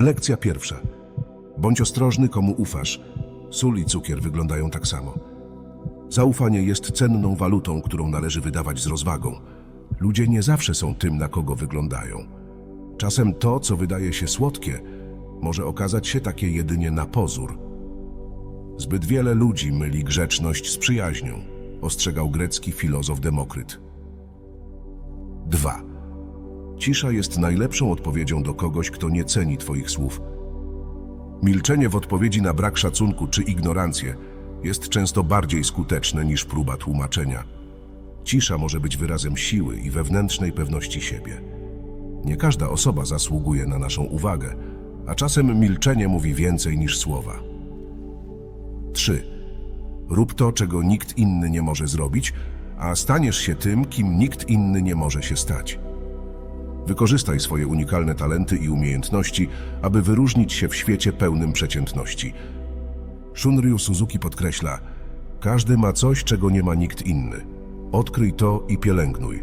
Lekcja pierwsza. Bądź ostrożny, komu ufasz. Sól i cukier wyglądają tak samo. Zaufanie jest cenną walutą, którą należy wydawać z rozwagą. Ludzie nie zawsze są tym, na kogo wyglądają. Czasem to, co wydaje się słodkie, może okazać się takie jedynie na pozór. Zbyt wiele ludzi myli grzeczność z przyjaźnią, ostrzegał grecki filozof Demokryt. 2. Cisza jest najlepszą odpowiedzią do kogoś, kto nie ceni Twoich słów. Milczenie w odpowiedzi na brak szacunku czy ignorancję jest często bardziej skuteczne niż próba tłumaczenia. Cisza może być wyrazem siły i wewnętrznej pewności siebie. Nie każda osoba zasługuje na naszą uwagę, a czasem milczenie mówi więcej niż słowa. 3. Rób to, czego nikt inny nie może zrobić, a staniesz się tym, kim nikt inny nie może się stać. Wykorzystaj swoje unikalne talenty i umiejętności, aby wyróżnić się w świecie pełnym przeciętności. Shunryu Suzuki podkreśla: Każdy ma coś, czego nie ma nikt inny. Odkryj to i pielęgnuj.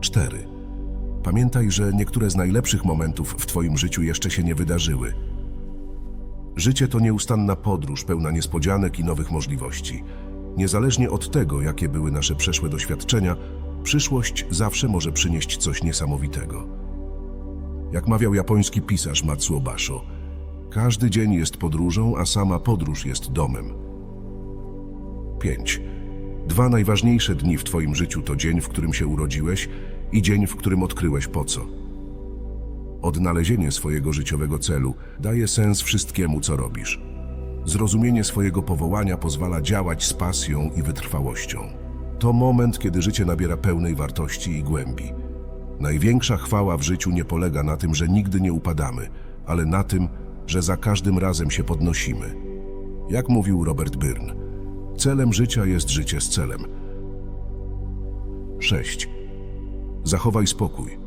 4. Pamiętaj, że niektóre z najlepszych momentów w Twoim życiu jeszcze się nie wydarzyły. Życie to nieustanna podróż pełna niespodzianek i nowych możliwości. Niezależnie od tego, jakie były nasze przeszłe doświadczenia, przyszłość zawsze może przynieść coś niesamowitego. Jak mawiał japoński pisarz Matsuo Basho, każdy dzień jest podróżą, a sama podróż jest domem. 5. Dwa najważniejsze dni w Twoim życiu to dzień, w którym się urodziłeś i dzień, w którym odkryłeś po co. Odnalezienie swojego życiowego celu daje sens wszystkiemu, co robisz. Zrozumienie swojego powołania pozwala działać z pasją i wytrwałością. To moment, kiedy życie nabiera pełnej wartości i głębi. Największa chwała w życiu nie polega na tym, że nigdy nie upadamy, ale na tym, że za każdym razem się podnosimy. Jak mówił Robert Byrne, celem życia jest życie z celem. 6. Zachowaj spokój.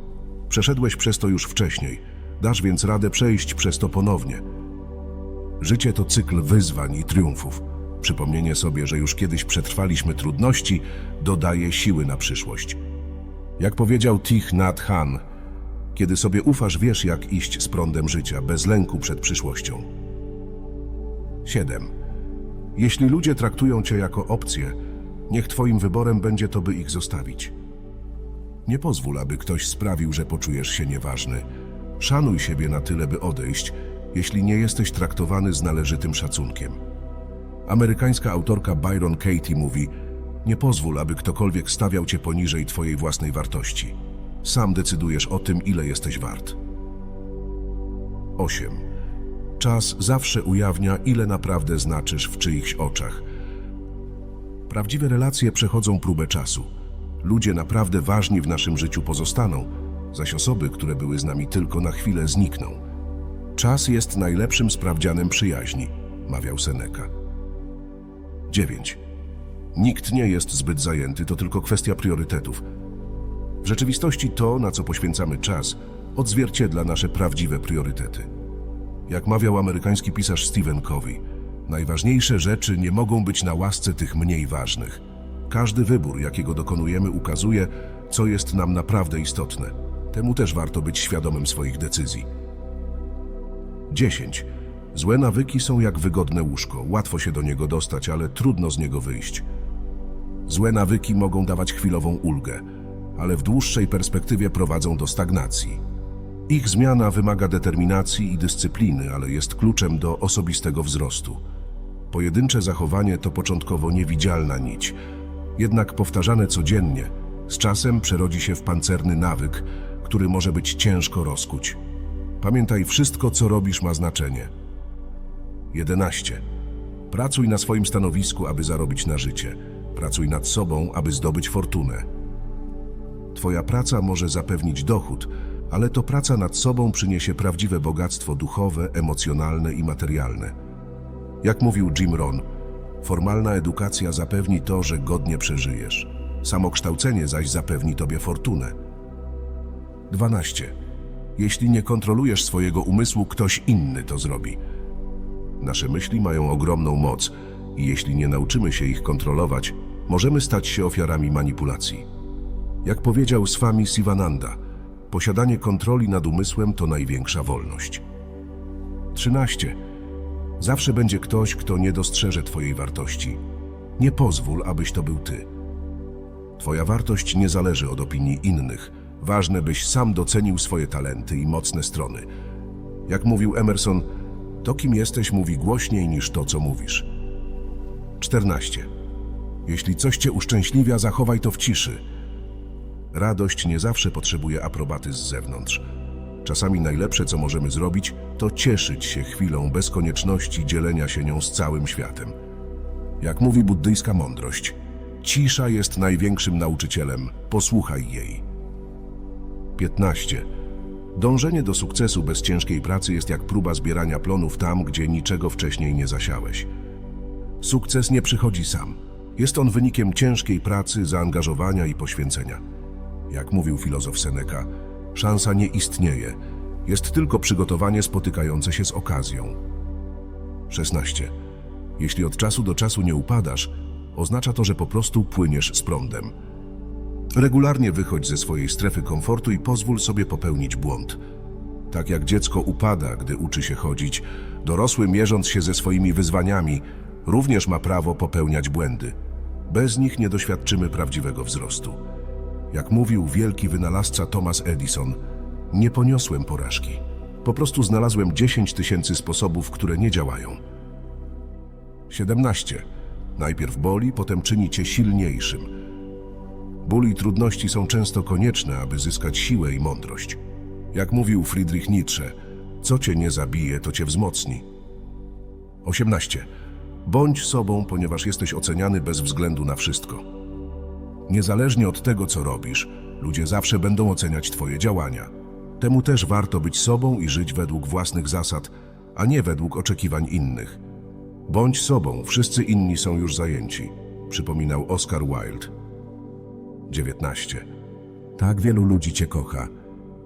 Przeszedłeś przez to już wcześniej, dasz więc radę przejść przez to ponownie. Życie to cykl wyzwań i triumfów. Przypomnienie sobie, że już kiedyś przetrwaliśmy trudności, dodaje siły na przyszłość. Jak powiedział Thich Nhat Hanh, kiedy sobie ufasz, wiesz jak iść z prądem życia, bez lęku przed przyszłością. 7. Jeśli ludzie traktują cię jako opcję, niech twoim wyborem będzie to, by ich zostawić. Nie pozwól, aby ktoś sprawił, że poczujesz się nieważny. Szanuj siebie na tyle, by odejść, jeśli nie jesteś traktowany z należytym szacunkiem. Amerykańska autorka Byron Katie mówi: Nie pozwól, aby ktokolwiek stawiał cię poniżej twojej własnej wartości. Sam decydujesz o tym, ile jesteś wart. 8. Czas zawsze ujawnia, ile naprawdę znaczysz w czyichś oczach. Prawdziwe relacje przechodzą próbę czasu. Ludzie naprawdę ważni w naszym życiu pozostaną, zaś osoby, które były z nami tylko na chwilę, znikną. Czas jest najlepszym sprawdzianem przyjaźni, mawiał Seneca. 9. Nikt nie jest zbyt zajęty, to tylko kwestia priorytetów. W rzeczywistości to, na co poświęcamy czas, odzwierciedla nasze prawdziwe priorytety. Jak mawiał amerykański pisarz Stephen Covey, najważniejsze rzeczy nie mogą być na łasce tych mniej ważnych. Każdy wybór, jakiego dokonujemy, ukazuje, co jest nam naprawdę istotne. Temu też warto być świadomym swoich decyzji. 10. Złe nawyki są jak wygodne łóżko. Łatwo się do niego dostać, ale trudno z niego wyjść. Złe nawyki mogą dawać chwilową ulgę, ale w dłuższej perspektywie prowadzą do stagnacji. Ich zmiana wymaga determinacji i dyscypliny, ale jest kluczem do osobistego wzrostu. Pojedyncze zachowanie to początkowo niewidzialna nić, jednak powtarzane codziennie, z czasem przerodzi się w pancerny nawyk, który może być ciężko rozkuć. Pamiętaj, wszystko co robisz ma znaczenie. 11. Pracuj na swoim stanowisku, aby zarobić na życie. Pracuj nad sobą, aby zdobyć fortunę. Twoja praca może zapewnić dochód, ale to praca nad sobą przyniesie prawdziwe bogactwo duchowe, emocjonalne i materialne. Jak mówił Jim Rohn, formalna edukacja zapewni to, że godnie przeżyjesz. Samokształcenie zaś zapewni tobie fortunę. 12. Jeśli nie kontrolujesz swojego umysłu, ktoś inny to zrobi. Nasze myśli mają ogromną moc i jeśli nie nauczymy się ich kontrolować, możemy stać się ofiarami manipulacji. Jak powiedział Swami Sivananda, posiadanie kontroli nad umysłem to największa wolność. 13. Zawsze będzie ktoś, kto nie dostrzeże Twojej wartości. Nie pozwól, abyś to był Ty. Twoja wartość nie zależy od opinii innych. Ważne, byś sam docenił swoje talenty i mocne strony. Jak mówił Emerson, to kim jesteś mówi głośniej niż to, co mówisz. 14. Jeśli coś cię uszczęśliwia, zachowaj to w ciszy. Radość nie zawsze potrzebuje aprobaty z zewnątrz. Czasami najlepsze, co możemy zrobić, to cieszyć się chwilą bez konieczności dzielenia się nią z całym światem. Jak mówi buddyjska mądrość, cisza jest największym nauczycielem, posłuchaj jej. 15. Dążenie do sukcesu bez ciężkiej pracy jest jak próba zbierania plonów tam, gdzie niczego wcześniej nie zasiałeś. Sukces nie przychodzi sam. Jest on wynikiem ciężkiej pracy, zaangażowania i poświęcenia. Jak mówił filozof Seneca, szansa nie istnieje. Jest tylko przygotowanie spotykające się z okazją. 16. Jeśli od czasu do czasu nie upadasz, oznacza to, że po prostu płyniesz z prądem. Regularnie wychodź ze swojej strefy komfortu i pozwól sobie popełnić błąd. Tak jak dziecko upada, gdy uczy się chodzić, dorosły mierząc się ze swoimi wyzwaniami, również ma prawo popełniać błędy. Bez nich nie doświadczymy prawdziwego wzrostu. Jak mówił wielki wynalazca Thomas Edison, nie poniosłem porażki. Po prostu znalazłem 10 tysięcy sposobów, które nie działają. 17. Najpierw boli, potem czyni cię silniejszym. Ból i trudności są często konieczne, aby zyskać siłę i mądrość. Jak mówił Friedrich Nietzsche, co cię nie zabije, to cię wzmocni. 18. Bądź sobą, ponieważ jesteś oceniany bez względu na wszystko. Niezależnie od tego, co robisz, ludzie zawsze będą oceniać Twoje działania. Temu też warto być sobą i żyć według własnych zasad, a nie według oczekiwań innych. Bądź sobą, wszyscy inni są już zajęci, przypominał Oscar Wilde. 19. Tak wielu ludzi Cię kocha.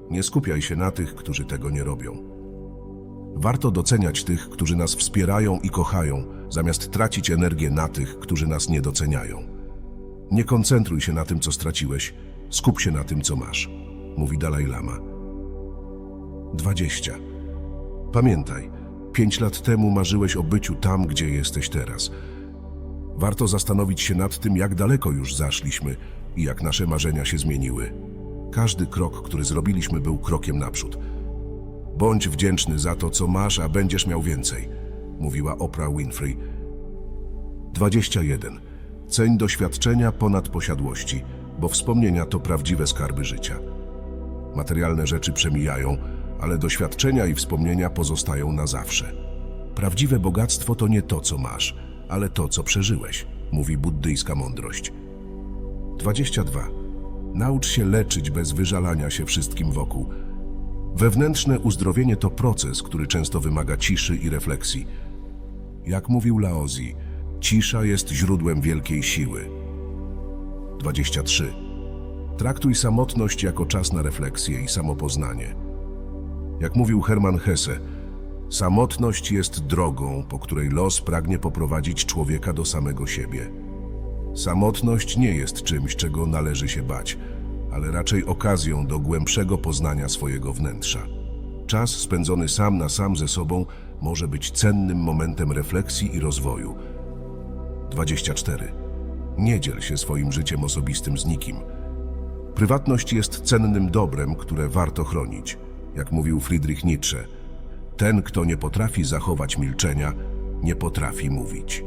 Nie skupiaj się na tych, którzy tego nie robią. Warto doceniać tych, którzy nas wspierają i kochają, zamiast tracić energię na tych, którzy nas nie doceniają. Nie koncentruj się na tym, co straciłeś, skup się na tym, co masz, mówi Dalaj Lama. 20. Pamiętaj, pięć lat temu marzyłeś o byciu tam, gdzie jesteś teraz. Warto zastanowić się nad tym, jak daleko już zaszliśmy i jak nasze marzenia się zmieniły. Każdy krok, który zrobiliśmy, był krokiem naprzód. Bądź wdzięczny za to, co masz, a będziesz miał więcej, mówiła Oprah Winfrey. 21. Ceń doświadczenia ponad posiadłości, bo wspomnienia to prawdziwe skarby życia. Materialne rzeczy przemijają, ale doświadczenia i wspomnienia pozostają na zawsze. Prawdziwe bogactwo to nie to, co masz, ale to, co przeżyłeś, mówi buddyjska mądrość. 22. Naucz się leczyć bez wyżalania się wszystkim wokół. Wewnętrzne uzdrowienie to proces, który często wymaga ciszy i refleksji. Jak mówił Laozi, cisza jest źródłem wielkiej siły. 23. Traktuj samotność jako czas na refleksję i samopoznanie. Jak mówił Hermann Hesse, samotność jest drogą, po której los pragnie poprowadzić człowieka do samego siebie. Samotność nie jest czymś, czego należy się bać, ale raczej okazją do głębszego poznania swojego wnętrza. Czas spędzony sam na sam ze sobą może być cennym momentem refleksji i rozwoju. 24. Nie dziel się swoim życiem osobistym z nikim. Prywatność jest cennym dobrem, które warto chronić. Jak mówił Friedrich Nietzsche, ten, kto nie potrafi zachować milczenia, nie potrafi mówić.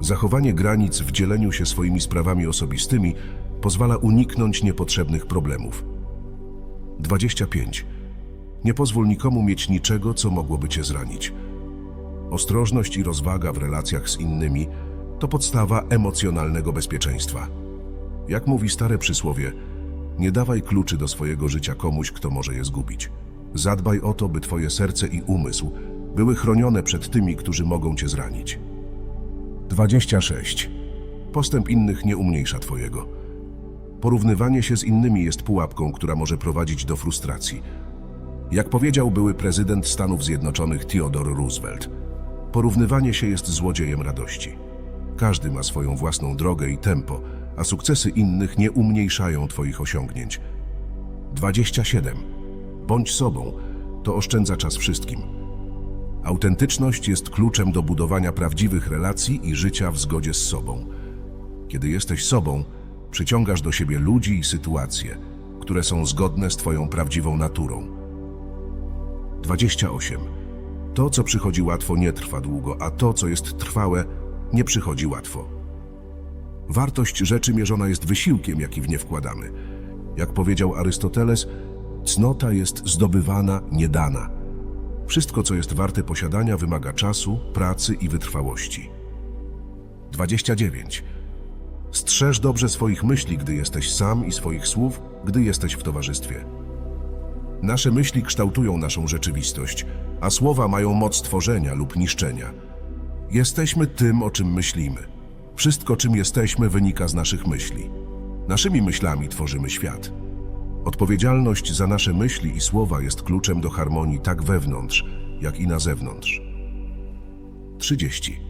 Zachowanie granic w dzieleniu się swoimi sprawami osobistymi pozwala uniknąć niepotrzebnych problemów. 25. Nie pozwól nikomu mieć niczego, co mogłoby cię zranić. Ostrożność i rozwaga w relacjach z innymi to podstawa emocjonalnego bezpieczeństwa. Jak mówi stare przysłowie, nie dawaj kluczy do swojego życia komuś, kto może je zgubić. Zadbaj o to, by twoje serce i umysł były chronione przed tymi, którzy mogą cię zranić. 26. Postęp innych nie umniejsza twojego. Porównywanie się z innymi jest pułapką, która może prowadzić do frustracji. Jak powiedział były prezydent Stanów Zjednoczonych Theodore Roosevelt, porównywanie się jest złodziejem radości. Każdy ma swoją własną drogę i tempo, a sukcesy innych nie umniejszają twoich osiągnięć. 27. Bądź sobą, to oszczędza czas wszystkim. Autentyczność jest kluczem do budowania prawdziwych relacji i życia w zgodzie z sobą. Kiedy jesteś sobą, przyciągasz do siebie ludzi i sytuacje, które są zgodne z Twoją prawdziwą naturą. 28. To, co przychodzi łatwo, nie trwa długo, a to, co jest trwałe, nie przychodzi łatwo. Wartość rzeczy mierzona jest wysiłkiem, jaki w nie wkładamy. Jak powiedział Arystoteles, cnota jest zdobywana, nie dana. Wszystko, co jest warte posiadania, wymaga czasu, pracy i wytrwałości. 29. Strzeż dobrze swoich myśli, gdy jesteś sam i swoich słów, gdy jesteś w towarzystwie. Nasze myśli kształtują naszą rzeczywistość, a słowa mają moc tworzenia lub niszczenia. Jesteśmy tym, o czym myślimy. Wszystko, czym jesteśmy, wynika z naszych myśli. Naszymi myślami tworzymy świat. Odpowiedzialność za nasze myśli i słowa jest kluczem do harmonii tak wewnątrz, jak i na zewnątrz. 30.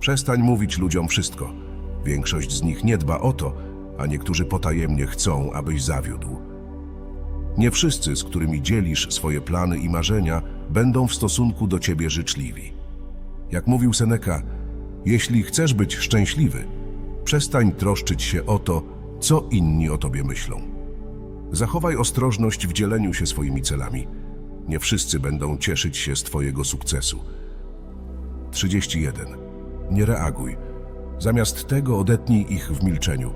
Przestań mówić ludziom wszystko. Większość z nich nie dba o to, a niektórzy potajemnie chcą, abyś zawiódł. Nie wszyscy, z którymi dzielisz swoje plany i marzenia, będą w stosunku do ciebie życzliwi. Jak mówił Seneca, jeśli chcesz być szczęśliwy, przestań troszczyć się o to, co inni o tobie myślą. Zachowaj ostrożność w dzieleniu się swoimi celami. Nie wszyscy będą cieszyć się z twojego sukcesu. 31. Nie reaguj. Zamiast tego odetnij ich w milczeniu.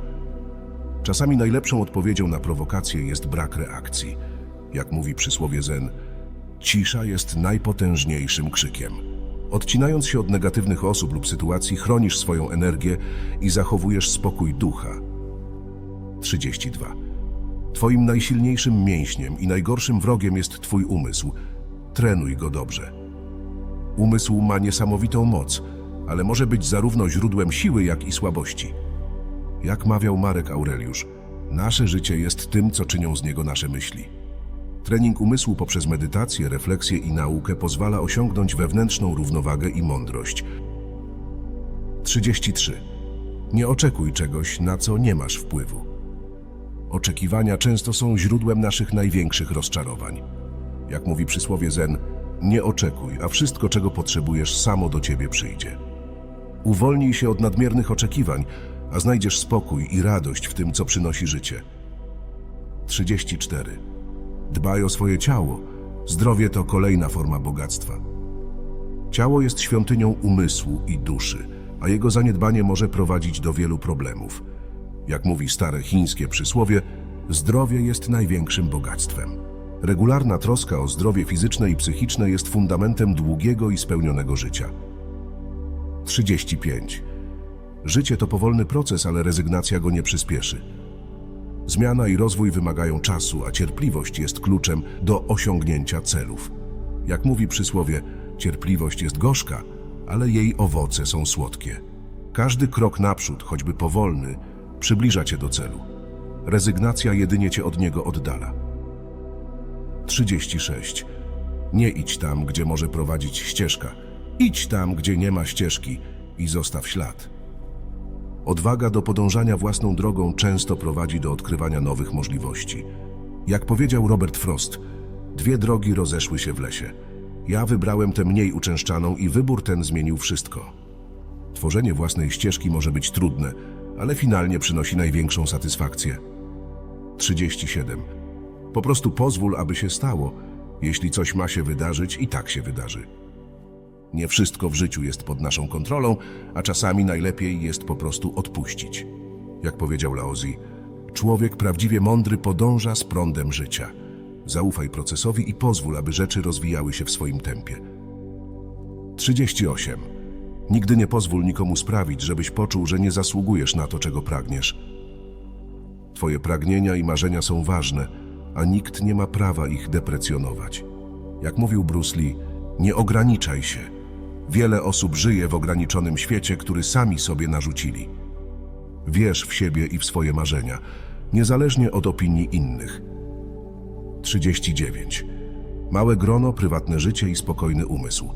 Czasami najlepszą odpowiedzią na prowokację jest brak reakcji. Jak mówi przysłowie Zen, cisza jest najpotężniejszym krzykiem. Odcinając się od negatywnych osób lub sytuacji, chronisz swoją energię i zachowujesz spokój ducha. 32. Twoim najsilniejszym mięśniem i najgorszym wrogiem jest Twój umysł. Trenuj go dobrze. Umysł ma niesamowitą moc, ale może być zarówno źródłem siły, jak i słabości. Jak mawiał Marek Aureliusz, nasze życie jest tym, co czynią z niego nasze myśli. Trening umysłu poprzez medytację, refleksję i naukę pozwala osiągnąć wewnętrzną równowagę i mądrość. 33. Nie oczekuj czegoś, na co nie masz wpływu. Oczekiwania często są źródłem naszych największych rozczarowań. Jak mówi przysłowie Zen, nie oczekuj, a wszystko, czego potrzebujesz, samo do ciebie przyjdzie. Uwolnij się od nadmiernych oczekiwań, a znajdziesz spokój i radość w tym, co przynosi życie. 34. Dbaj o swoje ciało. Zdrowie to kolejna forma bogactwa. Ciało jest świątynią umysłu i duszy, a jego zaniedbanie może prowadzić do wielu problemów. Jak mówi stare chińskie przysłowie, zdrowie jest największym bogactwem. Regularna troska o zdrowie fizyczne i psychiczne jest fundamentem długiego i spełnionego życia. 35. Życie to powolny proces, ale rezygnacja go nie przyspieszy. Zmiana i rozwój wymagają czasu, a cierpliwość jest kluczem do osiągnięcia celów. Jak mówi przysłowie, cierpliwość jest gorzka, ale jej owoce są słodkie. Każdy krok naprzód, choćby powolny, przybliża cię do celu. Rezygnacja jedynie cię od niego oddala. 36. Nie idź tam, gdzie może prowadzić ścieżka. Idź tam, gdzie nie ma ścieżki i zostaw ślad. Odwaga do podążania własną drogą często prowadzi do odkrywania nowych możliwości. Jak powiedział Robert Frost, dwie drogi rozeszły się w lesie. Ja wybrałem tę mniej uczęszczaną i wybór ten zmienił wszystko. Tworzenie własnej ścieżki może być trudne, ale finalnie przynosi największą satysfakcję. 37. Po prostu pozwól, aby się stało. Jeśli coś ma się wydarzyć, i tak się wydarzy. Nie wszystko w życiu jest pod naszą kontrolą, a czasami najlepiej jest po prostu odpuścić. Jak powiedział Laozi, człowiek prawdziwie mądry podąża z prądem życia. Zaufaj procesowi i pozwól, aby rzeczy rozwijały się w swoim tempie. 38. Nigdy nie pozwól nikomu sprawić, żebyś poczuł, że nie zasługujesz na to, czego pragniesz. Twoje pragnienia i marzenia są ważne, a nikt nie ma prawa ich deprecjonować. Jak mówił Bruce Lee, nie ograniczaj się. Wiele osób żyje w ograniczonym świecie, który sami sobie narzucili. Wierz w siebie i w swoje marzenia, niezależnie od opinii innych. 39. Małe grono, prywatne życie i spokojny umysł.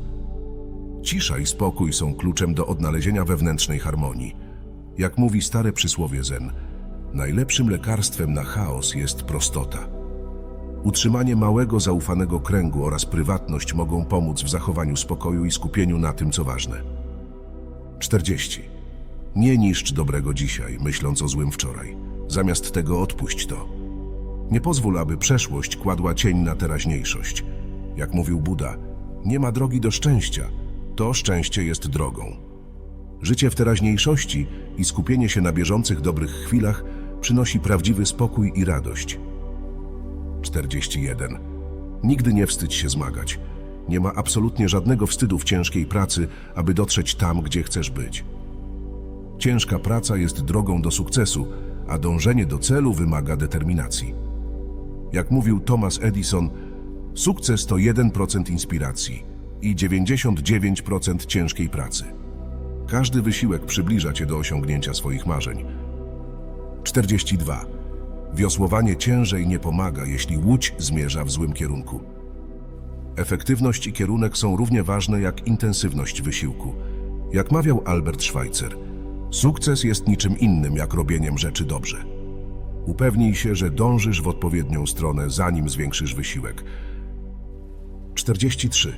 Cisza i spokój są kluczem do odnalezienia wewnętrznej harmonii. Jak mówi stare przysłowie Zen, najlepszym lekarstwem na chaos jest prostota. Utrzymanie małego, zaufanego kręgu oraz prywatność mogą pomóc w zachowaniu spokoju i skupieniu na tym, co ważne. 40. Nie niszcz dobrego dzisiaj, myśląc o złym wczoraj. Zamiast tego odpuść to. Nie pozwól, aby przeszłość kładła cień na teraźniejszość. Jak mówił Buda, nie ma drogi do szczęścia. To szczęście jest drogą. Życie w teraźniejszości i skupienie się na bieżących dobrych chwilach przynosi prawdziwy spokój i radość. 41. Nigdy nie wstydź się zmagać. Nie ma absolutnie żadnego wstydu w ciężkiej pracy, aby dotrzeć tam, gdzie chcesz być. Ciężka praca jest drogą do sukcesu, a dążenie do celu wymaga determinacji. Jak mówił Thomas Edison, sukces to 1% inspiracji i 99% ciężkiej pracy. Każdy wysiłek przybliża cię do osiągnięcia swoich marzeń. 42. Wiosłowanie ciężej nie pomaga, jeśli łódź zmierza w złym kierunku. Efektywność i kierunek są równie ważne jak intensywność wysiłku. Jak mawiał Albert Schweitzer, sukces jest niczym innym jak robieniem rzeczy dobrze. Upewnij się, że dążysz w odpowiednią stronę, zanim zwiększysz wysiłek. 43.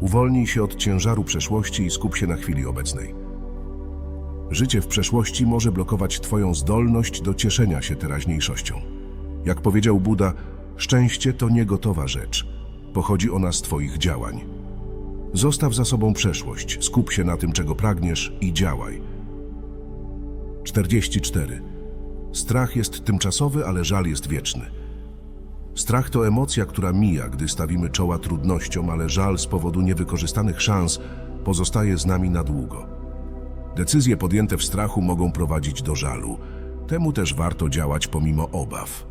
Uwolnij się od ciężaru przeszłości i skup się na chwili obecnej. Życie w przeszłości może blokować Twoją zdolność do cieszenia się teraźniejszością. Jak powiedział Buda, szczęście to niegotowa rzecz. Pochodzi ona z Twoich działań. Zostaw za sobą przeszłość, skup się na tym, czego pragniesz i działaj. 44. Strach jest tymczasowy, ale żal jest wieczny. Strach to emocja, która mija, gdy stawimy czoła trudnościom, ale żal z powodu niewykorzystanych szans pozostaje z nami na długo. Decyzje podjęte w strachu mogą prowadzić do żalu. Temu też warto działać pomimo obaw.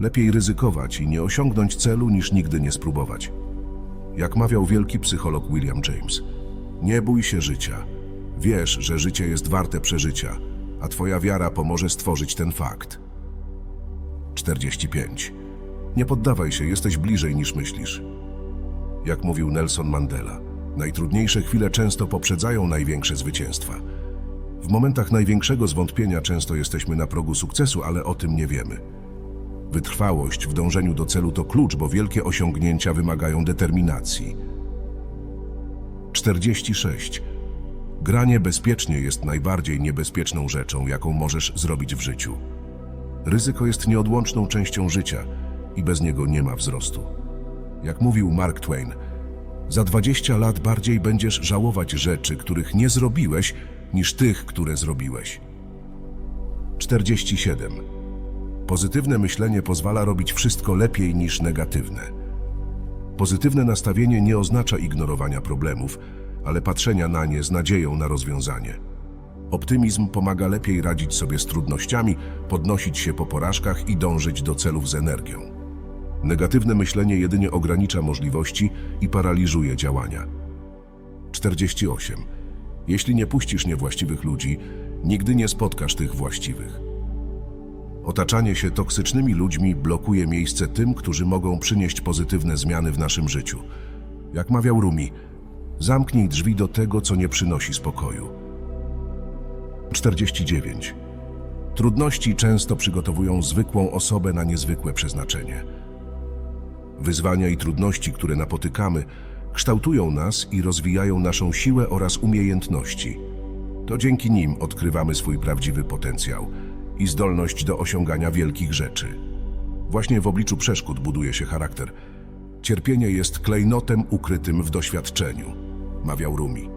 Lepiej ryzykować i nie osiągnąć celu, niż nigdy nie spróbować. Jak mawiał wielki psycholog William James, nie bój się życia. Wiesz, że życie jest warte przeżycia, a twoja wiara pomoże stworzyć ten fakt. 45. Nie poddawaj się, jesteś bliżej niż myślisz. Jak mówił Nelson Mandela, najtrudniejsze chwile często poprzedzają największe zwycięstwa. W momentach największego zwątpienia często jesteśmy na progu sukcesu, ale o tym nie wiemy. Wytrwałość w dążeniu do celu to klucz, bo wielkie osiągnięcia wymagają determinacji. 46. Granie bezpiecznie jest najbardziej niebezpieczną rzeczą, jaką możesz zrobić w życiu. Ryzyko jest nieodłączną częścią życia i bez niego nie ma wzrostu. Jak mówił Mark Twain, za 20 lat bardziej będziesz żałować rzeczy, których nie zrobiłeś, niż tych, które zrobiłeś. 47. Pozytywne myślenie pozwala robić wszystko lepiej niż negatywne. Pozytywne nastawienie nie oznacza ignorowania problemów, ale patrzenia na nie z nadzieją na rozwiązanie. Optymizm pomaga lepiej radzić sobie z trudnościami, podnosić się po porażkach i dążyć do celów z energią. Negatywne myślenie jedynie ogranicza możliwości i paraliżuje działania. 48. Jeśli nie puścisz niewłaściwych ludzi, nigdy nie spotkasz tych właściwych. Otaczanie się toksycznymi ludźmi blokuje miejsce tym, którzy mogą przynieść pozytywne zmiany w naszym życiu. Jak mawiał Rumi, zamknij drzwi do tego, co nie przynosi spokoju. 49. Trudności często przygotowują zwykłą osobę na niezwykłe przeznaczenie. Wyzwania i trudności, które napotykamy, kształtują nas i rozwijają naszą siłę oraz umiejętności. To dzięki nim odkrywamy swój prawdziwy potencjał i zdolność do osiągania wielkich rzeczy. Właśnie w obliczu przeszkód buduje się charakter. Cierpienie jest klejnotem ukrytym w doświadczeniu, mawiał Rumi.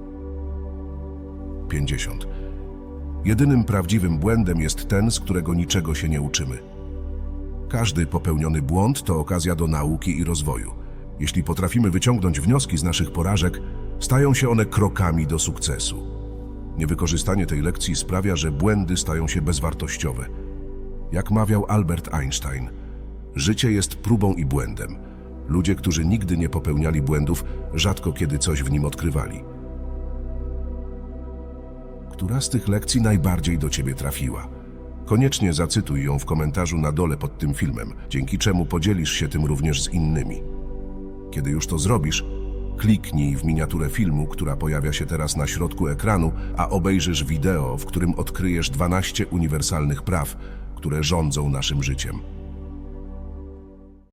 50. Jedynym prawdziwym błędem jest ten, z którego niczego się nie uczymy. Każdy popełniony błąd to okazja do nauki i rozwoju. Jeśli potrafimy wyciągnąć wnioski z naszych porażek, stają się one krokami do sukcesu. Niewykorzystanie tej lekcji sprawia, że błędy stają się bezwartościowe. Jak mawiał Albert Einstein, życie jest próbą i błędem. Ludzie, którzy nigdy nie popełniali błędów, rzadko kiedy coś w nim odkrywali. Która z tych lekcji najbardziej do Ciebie trafiła? Koniecznie zacytuj ją w komentarzu na dole pod tym filmem, dzięki czemu podzielisz się tym również z innymi. Kiedy już to zrobisz, kliknij w miniaturę filmu, która pojawia się teraz na środku ekranu, a obejrzysz wideo, w którym odkryjesz 12 uniwersalnych praw, które rządzą naszym życiem.